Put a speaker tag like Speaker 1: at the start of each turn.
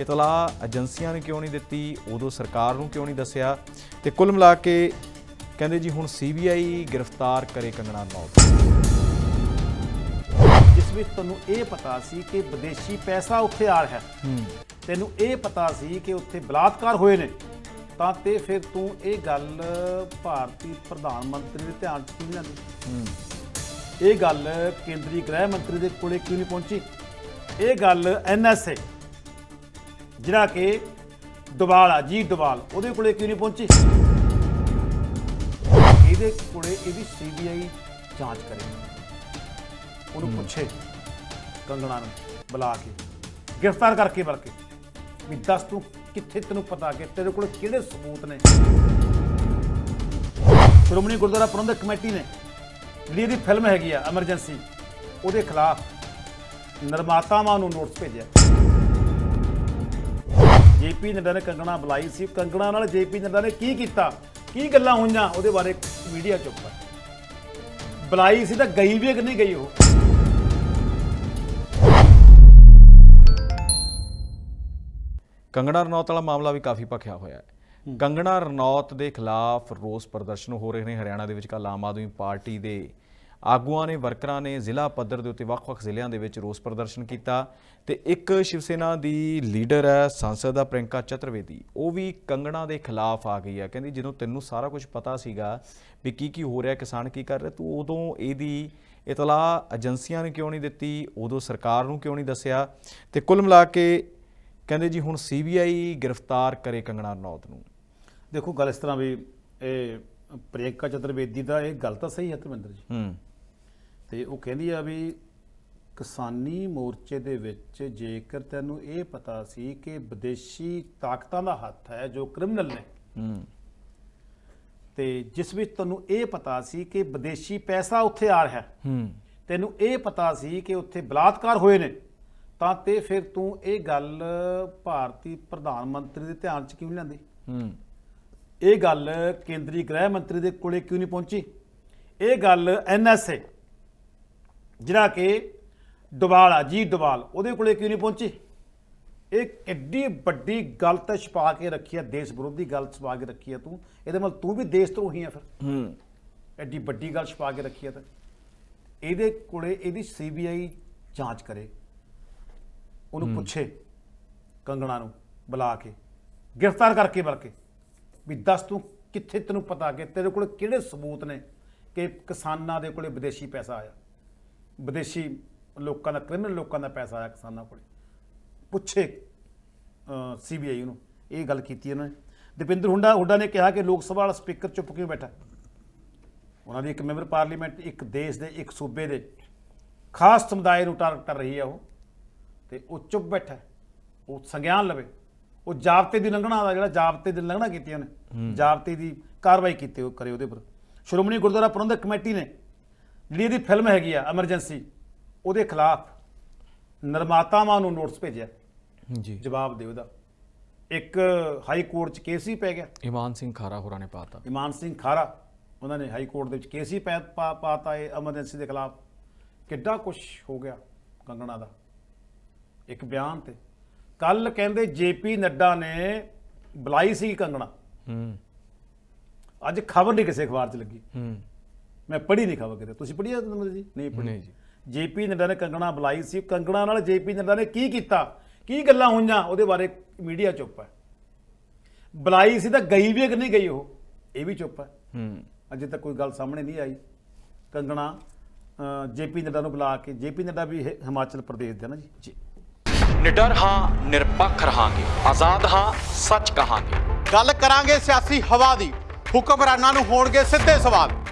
Speaker 1: ਇਤਲਾਹ ਏਜੰਸੀਆਂ ਨੇ ਕਿਉਂ ਨਹੀਂ ਦਿੱਤੀ? ਉਦੋਂ ਸਰਕਾਰ ਨੂੰ ਕਿਉਂ ਨਹੀਂ ਦੱਸਿਆ? ਤੇ ਕੁੱਲ ਮਿਲਾ ਕੇ ਕਹਿੰਦੇ ਜੀ ਹੁਣ ਸੀਬੀਆਈ ਗ੍ਰਿਫਤਾਰ ਕਰੇ ਕੰਗਣਾ ਰਣੌਤ
Speaker 2: ਜਿਸ ਵਿੱਚ ਤੁਹਾਨੂੰ ਇਹ ਪਤਾ ਸੀ ਕਿ ਵਿਦੇਸ਼ੀ ਪੈਸਾ ਉੱਥੇ ਆ ਰਿਹਾ। ਹੈ। ਤੈਨੂੰ ਇਹ ਪਤਾ ਸੀ ਕਿ ਉੱਥੇ ਬਲਾਤਕਾਰ ਹੋਏ ਨੇ। ਤਾਂ ਤੇ ਫਿਰ ਤੂੰ ਇਹ ਗੱਲ ਭਾਰਤੀ ਪ੍ਰਧਾਨ ਮੰਤਰੀ ਦੇ ਧਿਆਨ 'ਚ ਕਿਉਂ ਨਹੀਂ ਇਹ ਗੱਲ ਕੇਂਦਰੀ ਗ੍ਰਹਿ ਮੰਤਰੀ ਦੇ ਕੋਲੇ ਕਿਉਂ ਨਹੀਂ ਪਹੁੰਚੀ? ਇਹ ਗੱਲ ਐਨਐਸਏ ਜਿਹੜਾ ਕਿ ਡਵਾਲ ਆ ਜੀ ਡਵਾਲ ਉਹਦੇ ਕੋਲੇ ਕਿਉਂ ਨਹੀਂ ਪਹੁੰਚੀ? ਇਹਦੇ ਕੋਲੇ ਇਹਦੀ ਸੀਬੀਆਈ ਜਾਂਚ ਕਰੇ। ਉਹਨੂੰ ਪੁੱਛੇ ਕੰਗਣਾ ਨੂੰ ਬੁਲਾ ਕੇ ਗ੍ਰਿਫਤਾਰ ਕਰਕੇ ਬਲਕਿ ਵੀ ਦੱਸ ਤੂੰ ਕਿੱਥੇ ਤੈਨੂੰ ਪਤਾ ਕਿ ਤੇਰੇ ਕੋਲ ਕਿਹੜੇ ਸਬੂਤ ਨੇ? ਸ਼੍ਰੋਮਣੀ ਗੁਰਦੁਆਰਾ ਪ੍ਰਬੰਧਕ ਕਮੇਟੀ ਨੇ ਜਿਹੜੀ ਇਹਦੀ ਫਿਲਮ ਹੈਗੀ ਆ ਐਮਰਜੈਂਸੀ ਉਹਦੇ ਖਿਲਾਫ ਨਿਰਮਾਤਾਵਾਂ ਨੂੰ ਨੋਟਿਸ ਭੇਜਿਆ। ਜੇਪੀ ਨੱਡਾ ਨੇ ਕੰਗਣਾ ਬੁਲਾਈ ਸੀ। ਕੰਗਣਾ ਨਾਲ ਜੇਪੀ ਨੱਡਾ ਨੇ ਕੀ ਕੀਤਾ? ਕੀ ਗੱਲਾਂ ਹੋਈਆਂ? ਉਹਦੇ ਬਾਰੇ ਮੀਡੀਆ ਚੁੱਪ ਹੈ। ਬੁਲਾਈ ਸੀ ਤਾਂ ਗਈ ਵੀ ਕਿ ਨਹੀਂ ਗਈ ਉਹ?
Speaker 1: ਕੰਗਣਾ ਰਣੌਤ ਵਾਲਾ ਮਾਮਲਾ ਵੀ ਕਾਫੀ ਭਖਿਆ ਹੋਇਆ ਹੈ। ਕੰਗਣਾ ਰਣੌਤ ਦੇ ਖਿਲਾਫ ਰੋਸ ਪ੍ਰਦਰਸ਼ਨ ਹੋ ਰਹੇ ਨੇ। ਹਰਿਆਣਾ ਦੇ ਵਿੱਚ ਕੱਲ੍ਹ ਆਮ ਆਦਮੀ ਪਾਰਟੀ ਦੇ ਆਗੂਆਂ ਨੇ ਵਰਕਰਾਂ ਨੇ ਜ਼ਿਲ੍ਹਾ ਪੱਧਰ ਦੇ ਉੱਤੇ ਵੱਖ-ਵੱਖ ਜ਼ਿਲ੍ਹਿਆਂ ਦੇ ਵਿੱਚ ਰੋਸ ਪ੍ਰਦਰਸ਼ਨ ਕੀਤਾ ਤੇ ਇੱਕ ਸ਼ਿਵ ਸੈਨਾ ਦੀ ਲੀਡਰ ਹੈ ਸੰਸਦ ਦਾ ਪ੍ਰਿੰਕਾ ਚਤੁਰਵੇਦੀ ਉਹ ਵੀ ਕੰਗਣਾ ਦੇ ਖਿਲਾਫ ਆ ਗਈ ਹੈ। ਕਹਿੰਦੀ ਜਦੋਂ ਤੈਨੂੰ ਸਾਰਾ ਕੁਝ ਪਤਾ ਸੀਗਾ ਵੀ ਕੀ ਕੀ ਹੋ ਰਿਹਾ ਕਿਸਾਨ ਕੀ ਕਰ ਰਿਹਾ ਤੂੰ ਉਦੋਂ ਇਹਦੀ ਇਤਲਾਹ ਏਜੰਸੀਆਂ ਨੇ ਕਿਉਂ ਨਹੀਂ ਦਿੱਤੀ ਉਦੋਂ ਸਰਕਾਰ ਨੂੰ ਕਿਉਂ ਨਹੀਂ ਦੱਸਿਆ? ਤੇ ਕੁੱਲ ਮਿਲਾ ਕੇ ਕਹਿੰਦੇ ਜੀ ਹੁਣ ਸੀਬੀਆਈ ਗ੍ਰਿਫਤਾਰ ਕਰੇ ਕੰਗਣਾ ਰਣੌਤ ਨੂੰ।
Speaker 2: ਦੇਖੋ ਗੱਲ ਇਸ ਤਰ੍ਹਾਂ ਵੀ ਇਹ ਪ੍ਰਿਯੰਕਾ ਚਤੁਰਵੇਦੀ ਦਾ ਇਹ ਗੱਲ ਤਾਂ ਸਹੀ ਹੈ ਧਰਮਿੰਦਰ ਜੀ।
Speaker 1: ਹੂੰ।
Speaker 2: ਤੇ ਉਹ ਕਹਿੰਦੀ ਆ ਵੀ ਕਿਸਾਨੀ ਮੋਰਚੇ ਦੇ ਵਿੱਚ ਜੇਕਰ ਤੈਨੂੰ ਇਹ ਪਤਾ ਸੀ ਕਿ ਵਿਦੇਸ਼ੀ ਤਾਕਤਾਂ ਦਾ ਹੱਥ ਹੈ ਜੋ ਕ੍ਰਿਮੀਨਲ ਨੇ
Speaker 1: ਹੂੰ।
Speaker 2: ਤੇ ਜਿਸ ਵਿੱਚ ਤੁਹਾਨੂੰ ਇਹ ਪਤਾ ਸੀ ਕਿ ਵਿਦੇਸ਼ੀ ਪੈਸਾ ਉੱਥੇ ਆ ਰਿਹਾ ਹੈ
Speaker 1: ਹੂੰ।
Speaker 2: ਤੈਨੂੰ ਇਹ ਪਤਾ ਸੀ ਕਿ ਉੱਥੇ ਬਲਾਤਕਾਰ ਹੋਏ ਨੇ ਤਾਂ ਤੇ ਫਿਰ ਤੂੰ ਇਹ ਗੱਲ ਭਾਰਤੀ ਪ੍ਰਧਾਨ ਮੰਤਰੀ ਦੇ ਧਿਆਨ 'ਚ ਕਿਉਂ ਨਹੀਂ ਲਿਆਂਦੀ?
Speaker 1: ਹੂੰ।
Speaker 2: ਇਹ ਗੱਲ ਕੇਂਦਰੀ ਗ੍ਰਹਿ ਮੰਤਰੀ ਦੇ ਕੋਲੇ ਕਿਉਂ ਨਹੀਂ ਪਹੁੰਚੀ? ਇਹ ਗੱਲ ਐਨਐਸਏ ਜਿਹੜਾ ਕਿ ਡਵਾਲ ਆ ਜੀ ਡਵਾਲ ਉਹਦੇ ਕੋਲੇ ਕਿਉਂ ਨਹੀਂ ਪਹੁੰਚੀ? ਇਹ ਕਿੱਡੀ ਵੱਡੀ ਗੱਲ ਤਾਂ ਛਪਾ ਕੇ ਰੱਖੀ ਆ ਦੇਸ਼ ਵਿਰੋਧੀ ਗੱਲ ਛਪਾ ਕੇ ਰੱਖੀ ਆ ਤੂੰ। ਇਹਦੇ ਨਾਲ ਤੂੰ ਵੀ ਦੇਸ਼ ਧਰੋਹੀ ਆ ਫਿਰ।
Speaker 1: ਹੂੰ।
Speaker 2: ਐਡੀ ਵੱਡੀ ਗੱਲ ਛਪਾ ਕੇ ਰੱਖੀ ਆ ਤਾਂ। ਇਹਦੇ ਕੋਲੇ ਇਹਦੀ ਸੀਬੀਆਈ ਜਾਂਚ ਕਰੇ। ਉਹਨੂੰ ਪੁੱਛੇ ਕੰਗਣਾ ਨੂੰ ਬੁਲਾ ਕੇ ਗ੍ਰਿਫਤਾਰ ਕਰਕੇ ਬਲਕਿ ਵੀ ਦੱਸ ਤੂੰ ਕਿੱਥੇ ਤੈਨੂੰ ਪਤਾ ਕਿ ਤੇਰੇ ਕੋਲ ਕਿਹੜੇ ਸਬੂਤ ਨੇ ਕਿ ਕਿਸਾਨਾਂ ਦੇ ਕੋਲੇ ਵਿਦੇਸ਼ੀ ਪੈਸਾ ਆਇਆ। ਵਿਦੇਸ਼ੀ ਲੋਕਾਂ ਦਾ ਕ੍ਰਿਮੀਨਲ ਲੋਕਾਂ ਦਾ ਪੈਸਾ ਆਇਆ ਕਿਸਾਨਾਂ ਕੋਲੇ। ਪੁੱਛੇ ਸੀਬੀਆਈ ਨੂੰ ਇਹ ਗੱਲ ਕੀਤੀ ਉਹਨਾਂ ਨੇ। ਦੀਪਿੰਦਰ ਹੁੰਡਾ ਹੁੱਡਾ ਨੇ ਕਿਹਾ ਕਿ ਲੋਕ ਸਭਾ ਵਾਲਾ ਸਪੀਕਰ ਚੁੱਪ ਕਿਉਂ ਬੈਠਾ? ਉਹਨਾਂ ਦੀ ਇੱਕ ਮੈਂਬਰ ਪਾਰਲੀਮੈਂਟ ਇੱਕ ਦੇਸ਼ ਦੇ ਇੱਕ ਸੂਬੇ ਦੇ ਖਾਸ ਸਮੁਦਾਇ ਨੂੰ ਟਾਰਗੇਟ ਕਰ ਰਹੀ ਹੈ ਉਹ। ਤੇ ਉਹ ਚੁੱਪ ਬੈਠਾ। ਉਹ ਸੰਗਿਆਨ ਲਵੇ। ਉਹ ਜਾਬਤੇ ਦੀ ਲੰਘਣਾ ਦਾ ਜਿਹੜਾ ਜਾਬਤੇ ਦੀ ਲੰਘਣਾ ਕੀਤੀ ਉਹਨੇ। ਜਾਬਤੇ ਦੀ ਕਾਰਵਾਈ ਕੀਤੀ ਉਹ ਕਰੇ ਉਹਦੇ ਪਰ ਸ਼੍ਰੋਮਣੀ ਗੁਰਦੁਆਰਾ ਪ੍ਰਬੰਧਕ ਕਮੇਟੀ ਨੇ ਜਿਹੜੀ ਇਹਦੀ ਫਿਲਮ ਹੈਗੀ ਆ ਐਮਰਜੈਂਸੀ ਉਹਦੇ ਖਿਲਾਫ ਨਿਰਮਾਤਾਵਾਂ ਨੂੰ ਨੋਟਿਸ ਭੇਜਿਆ।
Speaker 1: ਜੀ।
Speaker 2: ਜਵਾਬ ਦਿਓ ਉਹਦਾ ਇੱਕ ਹਾਈ ਕੋਰਟ 'ਚ ਕੇਸ ਹੀ ਪੈ ਗਿਆ।
Speaker 1: ਇਮਾਨ ਸਿੰਘ ਖਾਰਾ ਹੋਰਾਂ ਨੇ ਪਾਤਾ।
Speaker 2: ਇਮਾਨ ਸਿੰਘ ਖਾਰਾ ਉਹਨਾਂ ਨੇ ਹਾਈ ਕੋਰਟ ਦੇ ਵਿੱਚ ਕੇਸ ਹੀ ਪੈ ਪਾਤਾ ਇਹ ਐਮਰਜੈਂਸੀ ਦੇ ਖਿਲਾਫ। ਕਿੱਡਾ ਕੁਝ ਹੋ ਗਿਆ ਕੰਗਣਾ ਦਾ। ਇੱਕ ਬਿਆਨ ਤੇ। ਕੱਲ ਕਹਿੰਦੇ ਜੇਪੀ ਨੱਡਾ ਨੇ ਬੁਲਾਈ ਸੀ ਕੰਗਣਾ।
Speaker 1: ਹੂੰ।
Speaker 2: ਅੱਜ ਖਬਰ ਨਹੀਂ ਕਿਸੇ ਅਖਬਾਰ 'ਚ ਲੱਗੀ।
Speaker 1: ਹੂੰ।
Speaker 2: ਮੈਂ ਪੜ੍ਹੀ ਨਹੀਂ ਖਬਰ ਕਿਤੇ। ਤੁਸੀਂ ਪੜ੍ਹੀ ਹੈ ਨੰਬਰ ਜੀ? ਨਹੀਂ ਪੜ੍ਹੀ।
Speaker 1: ਨਹੀਂ ਜੀ।
Speaker 2: ਜੇਪੀ ਨੱਡਾ ਨੇ ਕੰਗਣਾ ਬੁਲਾਈ ਸੀ। ਕੰਗਣਾ ਨਾਲ ਜੇਪੀ ਨੱਡਾ ਨੇ ਕੀ ਕੀਤਾ? ਕੀ ਗੱਲਾਂ ਹੋਈਆਂ? ਉਹਦੇ ਬਾਰੇ ਮੀਡੀਆ ਚੁੱਪ ਹੈ। ਬੁਲਾਈ ਸੀ ਤਾਂ ਗਈ ਵੀ ਕਿ ਨਹੀਂ ਗਈ ਉਹ? ਇਹ ਵੀ ਚੁੱਪ ਹੈ।
Speaker 1: ਹੂੰ।
Speaker 2: ਅਜੇ ਤੱਕ ਕੋਈ ਗੱਲ ਸਾਹਮਣੇ ਨਹੀਂ ਆਈ। ਕੰਗਣਾ ਜੇਪੀ ਨੱਡਾ ਨੂੰ ਬੁਲਾ ਕੇ ਜੇਪੀ ਨੱਡਾ ਵੀ ਹਿਮਾਚਲ ਪ੍ਰਦੇਸ਼ ਦੇ ਨਾ ਜੀ। ਜੀ।
Speaker 3: ਨਿਡਰ ਹਾਂ ਨਿਰਪੱਖ ਰਹਾਂਗੇ। ਆਜ਼ਾਦ ਹਾਂ ਸੱਚ ਕਹਾਂਗੇ।
Speaker 4: ਗੱਲ ਕਰਾਂਗੇ ਸਿਆਸੀ ਹਵਾ ਦੀ। ਹੁਕਮਰਾਨਾਂ ਨੂੰ ਹੋਣਗੇ ਸਿੱਧੇ ਸਵਾਲ।